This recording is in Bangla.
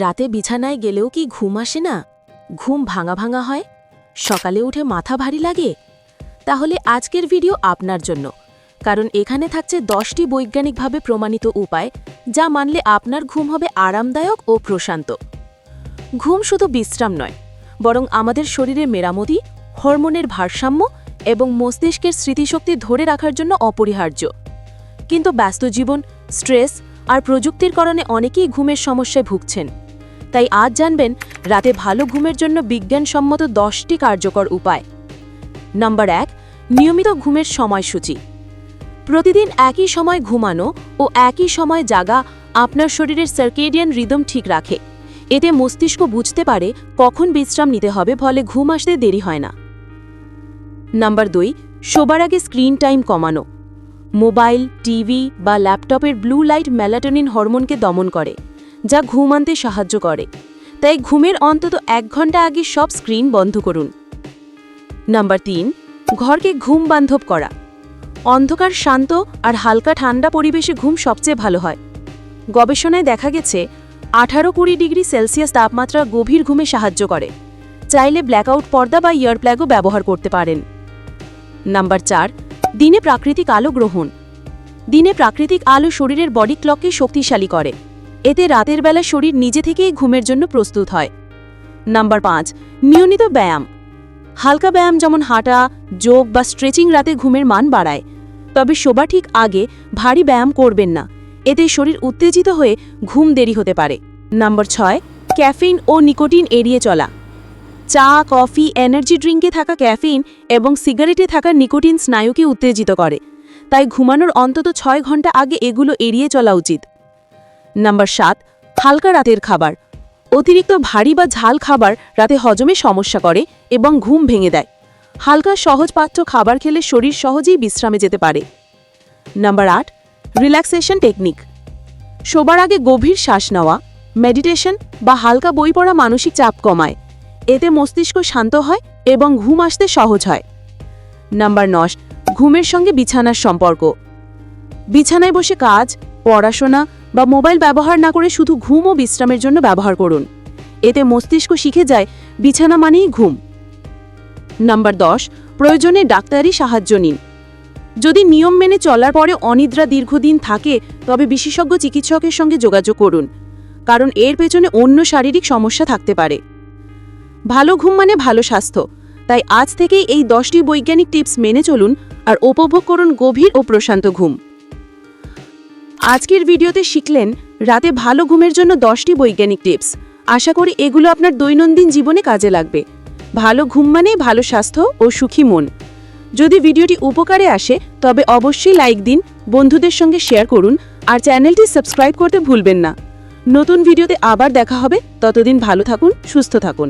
রাতে বিছানায় গেলেও কি ঘুম আসে না? ঘুম ভাঙা ভাঙা হয়? সকালে উঠে মাথা ভারী লাগে? তাহলে আজকের ভিডিও আপনার জন্য। কারণ এখানে থাকছে দশটি বৈজ্ঞানিকভাবে প্রমাণিত উপায়, যা মানলে আপনার ঘুম হবে আরামদায়ক ও প্রশান্ত। ঘুম শুধু বিশ্রাম নয়, বরং আমাদের শরীরে মেরামতি, হরমোনের ভারসাম্য এবং মস্তিষ্কের স্মৃতিশক্তি ধরে রাখার জন্য অপরিহার্য। কিন্তু ব্যস্ত জীবন, স্ট্রেস আর প্রযুক্তির কারণে অনেকেই ঘুমের সমস্যায় ভুগছেন। তাই আজ জানবেন রাতে ভালো ঘুমের জন্য বিজ্ঞানসম্মত দশটি কার্যকর উপায়। নাম্বার এক, নিয়মিত ঘুমের সময়সূচি। প্রতিদিন একই সময় ঘুমানো ও একই সময় জাগা আপনার শরীরের সার্কেডিয়ান রিদম ঠিক রাখে। এতে মস্তিষ্ক বুঝতে পারে কখন বিশ্রাম নিতে হবে, ফলে ঘুম আসতে দেরি হয় না। নাম্বার দুই, শোবার আগে স্ক্রিন টাইম কমানো। মোবাইল, টিভি বা ল্যাপটপের ব্লু লাইট ম্যালাটোনিন হরমোনকে দমন করে। যা ঘুম আনতে সাহায্য করে। তাই ঘুমের অন্তত এক ঘণ্টা আগে সব স্ক্রিন বন্ধ করুন। নাম্বার তিন, ঘরকে ঘুম বান্ধব করা। অন্ধকার, শান্ত আর হালকা ঠান্ডা পরিবেশে ঘুম সবচেয়ে ভালো হয়। গবেষণায় দেখা গেছে, আঠারো কুড়ি ডিগ্রি সেলসিয়াস তাপমাত্রা গভীর ঘুমে সাহায্য করে। চাইলে ব্ল্যাকআউট পর্দা বা ইয়ারপ্ল্যাগও ব্যবহার করতে পারেন। নাম্বার চার, দিনে প্রাকৃতিক আলো গ্রহণ। দিনে প্রাকৃতিক আলো শরীরের বডি ক্লককে শক্তিশালী করে। এতে রাতের বেলা শরীর নিজে থেকেই ঘুমের জন্য প্রস্তুত হয়। নাম্বার পাঁচ, নিয়মিত ব্যায়াম। হালকা ব্যায়াম যেমন হাঁটা, যোগ বা স্ট্রেচিং রাতে ঘুমের মান বাড়ায়। তবে শোবা ঠিক আগে ভারী ব্যায়াম করবেন না। এতে শরীর উত্তেজিত হয়ে ঘুম দেরি হতে পারে। নাম্বার ছয় ক্যাফিন ও নিকোটিন এড়িয়ে চলা। চা, কফি, এনার্জি ড্রিঙ্কে থাকা ক্যাফিন এবং সিগারেটে থাকা নিকোটিন স্নায়ুকে উত্তেজিত করে। তাই ঘুমানোর অন্তত ছয় ঘণ্টা আগে এগুলো এড়িয়ে চলা উচিত। নাম্বার সাত, হালকা রাতের খাবার। অতিরিক্ত ভারী বা ঝাল খাবার রাতে হজমে সমস্যা করে এবং ঘুম ভেঙে দেয়। হালকা সহজপাঠ্য খাবার খেলে শরীর সহজেই বিশ্রামে যেতে পারে। নাম্বার আট রিল্যাক্সেশন টেকনিক শোবার আগে গভীর শ্বাস নেওয়া মেডিটেশন বা হালকা বই পড়া মানসিক চাপ কমায়। এতে মস্তিষ্ক শান্ত হয় এবং ঘুম আসতে সহজ হয়। নাম্বার নশ ঘুমের সঙ্গে বিছানার সম্পর্ক। বিছানায় বসে কাজ, পড়াশোনা বা মোবাইল ব্যবহার না করে শুধু ঘুম ও বিশ্রামের জন্য ব্যবহার করুন। এতে মস্তিষ্ক শিখে যায়, বিছানা মানেই ঘুম। নাম্বার দশ, প্রয়োজনে ডাক্তারি সাহায্য নিন। যদি নিয়ম মেনে চলার পরে অনিদ্রা দীর্ঘদিন থাকে, তবে বিশেষজ্ঞ চিকিৎসকের সঙ্গে যোগাযোগ করুন, কারণ এর পেছনে অন্য শারীরিক সমস্যা থাকতে পারে। ভালো ঘুম মানে ভালো স্বাস্থ্য, তাই আজ থেকেই এই দশটি বৈজ্ঞানিক টিপস মেনে চলুন আর উপভোগ করুন গভীর ও প্রশান্ত ঘুম। আজকের ভিডিওতে শিখলেন রাতে ভালো ঘুমের জন্য দশটি বৈজ্ঞানিক টিপস। আশা করি এগুলো আপনার দৈনন্দিন জীবনে কাজে লাগবে। ভালো ঘুম মানেই ভালো স্বাস্থ্য ও সুখী মন। যদি ভিডিওটি উপকারে আসে, তবে অবশ্যই লাইক দিন, বন্ধুদের সঙ্গে শেয়ার করুন, আর চ্যানেলটি সাবস্ক্রাইব করতে ভুলবেন না। নতুন ভিডিওতে আবার দেখা হবে। ততদিন ভালো থাকুন, সুস্থ থাকুন।